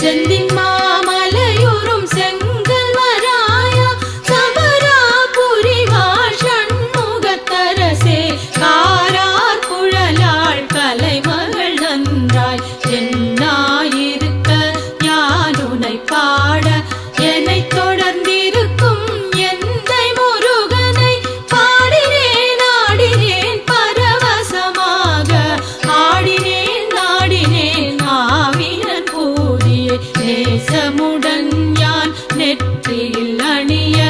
செந்தின் மாமலையுறும் செங்கல் வராயா சபராபுரி வாஷண்முகத்தரசே காரார் குழலாள் கலைமகள் நன்றாய். மார்பில் அணிய